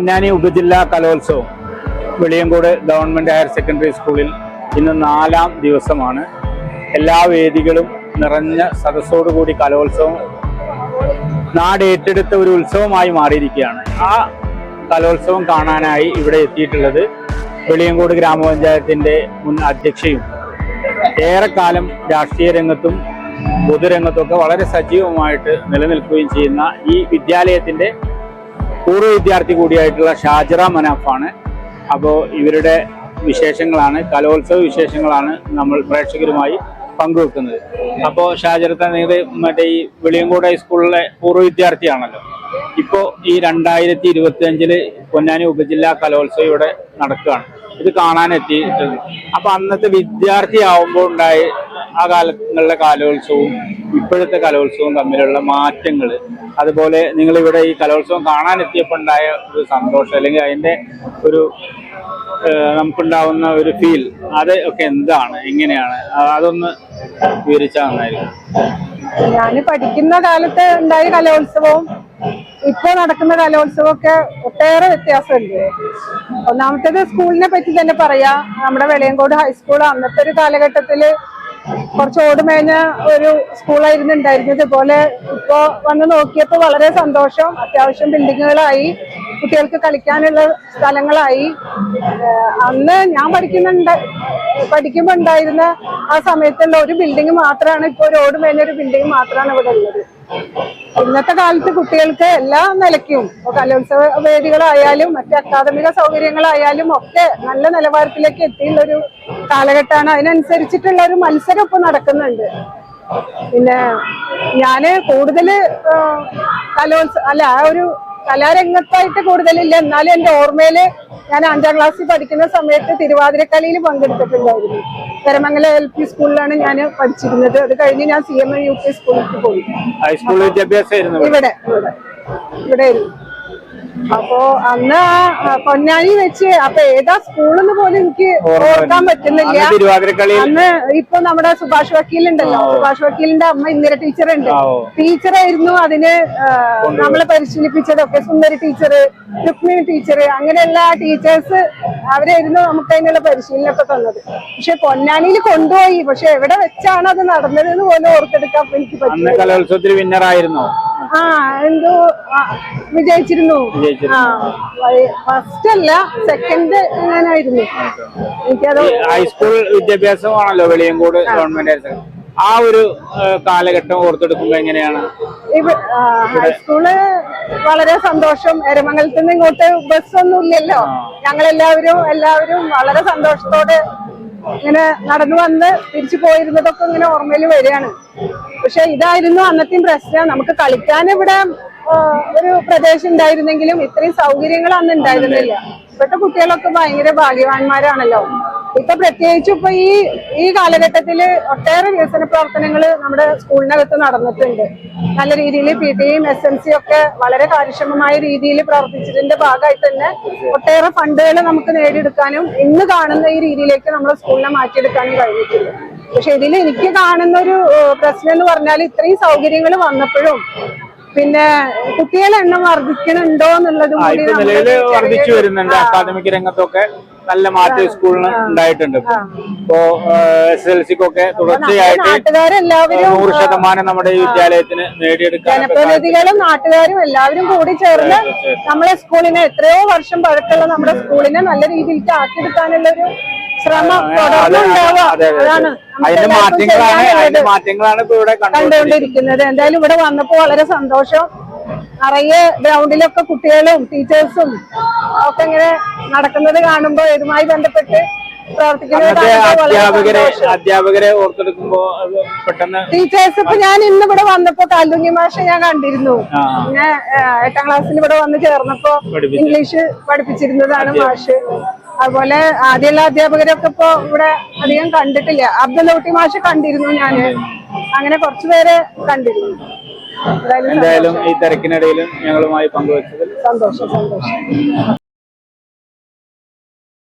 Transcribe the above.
പൊന്നാനി ഉപജില്ലാ കലോത്സവം Veliyankode government higher secondary സ്കൂളിൽ ഇന്ന് നാലാം ദിവസമാണ്. എല്ലാ വേദികളും നിറഞ്ഞ സദസ്സോടുകൂടി കലോത്സവം നാട് ഏറ്റെടുത്ത ഒരു ഉത്സവമായി മാറിയിരിക്കുകയാണ്. ആ കലോത്സവം കാണാനായി ഇവിടെ എത്തിയിട്ടുള്ളത് വെളിയങ്കോട് ഗ്രാമപഞ്ചായത്തിന്റെ മുൻ അധ്യക്ഷയും ഏറെക്കാലം രാഷ്ട്രീയ രംഗത്തും പൊതുരംഗത്തൊക്കെ വളരെ സജീവമായിട്ട് നിലനിൽക്കുകയും ചെയ്യുന്ന ഈ വിദ്യാലയത്തിന്റെ പൂർവ വിദ്യാർത്ഥി കൂടിയായിട്ടുള്ള ഷാജറ മനാഫാണ്. അപ്പോൾ ഇവരുടെ വിശേഷങ്ങളാണ് കലോത്സവ വിശേഷങ്ങളാണ് നമ്മൾ പ്രേക്ഷകരുമായി പങ്കുവെക്കുന്നത്. അപ്പോൾ ഷാജറത്തെ നിങ്ങൾ മറ്റേ ഈ വെളിയങ്കോട് ഹൈസ്കൂളിലെ പൂർവ വിദ്യാർത്ഥിയാണല്ലോ. ഇപ്പോൾ ഈ രണ്ടായിരത്തി ഇരുപത്തി അഞ്ചിൽ പൊന്നാനി ഉപജില്ലാ കലോത്സവം ഇവിടെ നടക്കുകയാണ്. ഇത് കാണാനെത്തിയിട്ടുണ്ട്. അപ്പൊ അന്നത്തെ വിദ്യാർത്ഥി ആവുമ്പോൾ ഉണ്ടായ ആ കാലങ്ങളിലെ കലോത്സവവും ഇപ്പോഴത്തെ കലോത്സവവും തമ്മിലുള്ള മാറ്റങ്ങൾ അതുപോലെ നിങ്ങൾ ഇവിടെ ഈ കലോത്സവം കാണാനെത്തിയപ്പോൾ ഉണ്ടായ ഒരു സന്തോഷം അല്ലെങ്കിൽ അതിന്റെ ഒരു നമുക്കുണ്ടാവുന്ന ഒരു ഫീൽ അത് ഒക്കെ എന്താണ് എങ്ങനെയാണ് അതൊന്ന് വിവരിച്ചാൽ നന്നായിരിക്കും. ഞാൻ പഠിക്കുന്ന കാലത്ത് ഉണ്ടായ കലോത്സവവും ഇപ്പൊ നടക്കുന്ന കലോത്സവം ഒക്കെ ഒട്ടേറെ വ്യത്യാസമുണ്ട്. ഒന്നാമത്തേത് സ്കൂളിനെ പറ്റി തന്നെ പറയാ. നമ്മുടെ വെളിയങ്കോട് ഹൈസ്കൂൾ അന്നത്തെ ഒരു കാലഘട്ടത്തിൽ കുറച്ച് ഓടുമേഞ്ഞ ഒരു സ്കൂളായിരുന്നു ഉണ്ടായിരുന്നത്. ഇതുപോലെ ഇപ്പോ വന്ന് നോക്കിയപ്പോൾ വളരെ സന്തോഷം. അത്യാവശ്യം ബിൽഡിങ്ങുകളായി. കുട്ടികൾക്ക് കളിക്കാനുള്ള സ്ഥലങ്ങളായി. അന്ന് ഞാൻ പഠിക്കുന്നുണ്ട് പഠിക്കുമ്പോ ഉണ്ടായിരുന്ന ആ സമയത്തുള്ള ഒരു ബിൽഡിംഗ് മാത്രമാണ് ഇപ്പൊ ഒരു ഓടുമേഞ്ഞ ഒരു ബിൽഡിംഗ് മാത്രമാണ് ഇവിടെ ഉള്ളത്. ഇന്നത്തെ കാലത്ത് കുട്ടികൾക്ക് എല്ലാ നിലയ്ക്കും കലോത്സവ വേദികളായാലും മറ്റ് അക്കാദമിക സൗകര്യങ്ങളായാലും ഒക്കെ നല്ല നിലവാരത്തിലേക്ക് എത്തിയുള്ള ഒരു കാലഘട്ടമാണ്. അതിനനുസരിച്ചിട്ടുള്ള ഒരു മത്സരം ഇപ്പൊ നടക്കുന്നുണ്ട്. പിന്നെ ഞാൻ കൂടുതൽ ആ, കലോത്സവ അല്ല ആ ഒരു കലാരംഗത്തായിട്ട് കൂടുതലില്ല. എന്നാലും എന്റെ ഓർമ്മയിൽ ഞാൻ അഞ്ചാം ക്ലാസ്സിൽ പഠിക്കുന്ന സമയത്ത് തിരുവാതിരക്കലയിൽ പങ്കെടുത്തിട്ടുണ്ടായിരുന്നു. കരമംഗലം എൽ പി സ്കൂളിലാണ് ഞാൻ പഠിച്ചിരുന്നത്. അത് കഴിഞ്ഞ് ഞാൻ C M A U P സ്കൂളിലേക്ക് പോയി. ഇവിടെ. ഇവിടെ ഇവിടെ. ഇവിടെ അപ്പോ അന്ന് പൊന്നാനി വെച്ച് അപ്പൊ ഏതാ സ്കൂളെന്ന് പോലും എനിക്ക് ഓർക്കാൻ പറ്റുന്നില്ല. അന്ന് ഇപ്പൊ നമ്മുടെ സുഭാഷ് വക്കീൽ ഉണ്ടല്ലോ സുഭാഷ് വക്കീലിന്റെ അമ്മ ഇന്ദിര ഓ. ടീച്ചറായിരുന്നു അതിന് നമ്മളെ പരിശീലിപ്പിച്ചതൊക്കെ. സുന്ദരി ടീച്ചർ രുക്മിണി ടീച്ചർ അങ്ങനെയുള്ള ടീച്ചേഴ്സ് അവരായിരുന്നു നമുക്ക് അതിനുള്ള പരിശീലനമൊക്കെ തന്നത്. പക്ഷെ പൊന്നാനിയിൽ കൊണ്ടുപോയി. പക്ഷെ എവിടെ വെച്ചാണ് അത് നടന്നത് എന്ന് പോലും ഓർത്തെടുക്കാൻ എനിക്ക് പറ്റില്ല കലോത്സവത്തിൽ വിന്നർ ആയിരുന്നോ. ആ എന്തോ വിജയിച്ചിരുന്നു. ആ ഫസ്റ്റ് അല്ല സെക്കൻഡ് ഞാനായിരുന്നു. എനിക്കത് ഹൈസ്കൂൾ വിദ്യാഭ്യാസമാണല്ലോ വെളിയങ്കോട് ഗവൺമെന്റ് ഹയർ ആ ഒരു കാലഘട്ടം ഓർത്തെടുക്കുമ്പോ എങ്ങനെയാണ്? ഹൈസ്കൂൾ വളരെ സന്തോഷം. എരമംഗലത്ത് നിന്ന് ഇങ്ങോട്ട് ഒന്നും ഇല്ലല്ലോ. ഞങ്ങളെല്ലാവരും എല്ലാവരും വളരെ സന്തോഷത്തോടെ ഇങ്ങനെ നടന്നു വന്ന് തിരിച്ചു പോയിരുന്നതൊക്കെ ഇങ്ങനെ ഓർമ്മയിൽ വരികയാണ്. പക്ഷെ ഇതായിരുന്നു അന്നത്തെയും പ്രശ്നം. നമുക്ക് കളിക്കാൻ ഇവിടെ ഒരു പ്രദേശം ഉണ്ടായിരുന്നെങ്കിലും ഇത്രയും സൗകര്യങ്ങൾ അന്ന് ഉണ്ടായിരുന്നില്ല. ഇപ്പോഴത്തെ കുട്ടികളൊക്കെ ഭയങ്കര ഭാഗ്യവാന്മാരാണല്ലോ. ഇപ്പൊ പ്രത്യേകിച്ച് ഇപ്പൊ ഈ ഈ കാലഘട്ടത്തിൽ ഒട്ടേറെ വികസന പ്രവർത്തനങ്ങൾ നമ്മുടെ സ്കൂളിനകത്ത് നടന്നിട്ടുണ്ട്. നല്ല രീതിയിൽ പി ടിയും എസ് എം സിയും ഒക്കെ വളരെ കാര്യക്ഷമമായ രീതിയിൽ പ്രവർത്തിച്ചതിന്റെ ഭാഗമായി തന്നെ ഒട്ടേറെ ഫണ്ടുകൾ നമുക്ക് നേടിയെടുക്കാനും ഇന്ന് കാണുന്ന ഈ രീതിയിലേക്ക് നമ്മുടെ സ്കൂളിനെ മാറ്റിയെടുക്കാനും കഴിഞ്ഞിട്ടുണ്ട്. പക്ഷെ ഇതിൽ എനിക്ക് കാണുന്ന ഒരു പ്രശ്നം എന്ന് പറഞ്ഞാൽ ഇത്രയും സൗകര്യങ്ങൾ വന്നപ്പോഴും പിന്നെ കുട്ടികളുടെ എണ്ണം വർദ്ധിക്കണുണ്ടോ എന്നുള്ളത് നിലവിൽ വർദ്ധിച്ചു വരുന്നുണ്ട്. അക്കാദമിക് രംഗത്തൊക്കെ നല്ല മാറ്റം സ്കൂളിന് ഉണ്ടായിട്ടുണ്ട്. ഇപ്പൊ. എസ് എൽ സിക്കൊക്കെ തുടർച്ചയായിട്ട് നൂറ് ശതമാനം നമ്മുടെ ഈ വിദ്യാലയത്തിന് നേടിയെടുക്കാൻ ജനപ്രതിനിധികളും നാട്ടുകാരും എല്ലാവരും കൂടി ചേർന്ന് നമ്മളെ സ്കൂളിനെ എത്രയോ വർഷം പഴക്കമുള്ള നമ്മുടെ സ്കൂളിനെ നല്ല രീതിയിൽ ആക്കിയെടുക്കാനുള്ള ഒരു ശ്രമം തുടർന്നുണ്ടാവുക. അതിന്റെ മാറ്റങ്ങളാണ് അതിന്റെ മാറ്റങ്ങളാണ് ഇപ്പൊ ഇവിടെ കണ്ടുകൊണ്ടിരിക്കുന്നത്. എന്തായാലും ഇവിടെ വന്നപ്പോ വളരെ സന്തോഷം. നിറയെ ഗ്രൗണ്ടിലൊക്കെ കുട്ടികളും ടീച്ചേഴ്സും ഒക്കെ ഇങ്ങനെ നടക്കുന്നത് കാണുമ്പോ ഇതുമായി ബന്ധപ്പെട്ട് കാണുമ്പോൾ അധ്യാപകരെ അധ്യാപകരെ ഓർത്തെടുക്കുമ്പോ പെട്ടെന്ന് ടീച്ചേഴ്സ് ഇപ്പൊ ഞാൻ ഇന്ന് ഇവിടെ വന്നപ്പോ കാൽതുങ്ങി മാഷ ഞാൻ കണ്ടിരുന്നു. ഞാൻ പിന്നെ എട്ടാം ക്ലാസ്സിൽ ഇവിടെ വന്ന് ചേർന്നപ്പോ ഇംഗ്ലീഷ് പഠിപ്പിച്ചിരുന്നതാണ് മാഷ്. അതുപോലെ ആദ്യമുള്ള അധ്യാപകരൊക്കെ ഇപ്പൊ ഇവിടെ അധികം കണ്ടിട്ടില്ല. അബ്ദുൽ മാഷ് കണ്ടിരുന്നു ഞാൻ. അങ്ങനെ കുറച്ചുപേരെ കണ്ടിരുന്നു. എന്തായാലും ഈ തിരക്കിനിടയിലും ഞങ്ങളുമായി പങ്കുവച്ചതിൽ സന്തോഷം സന്തോഷം.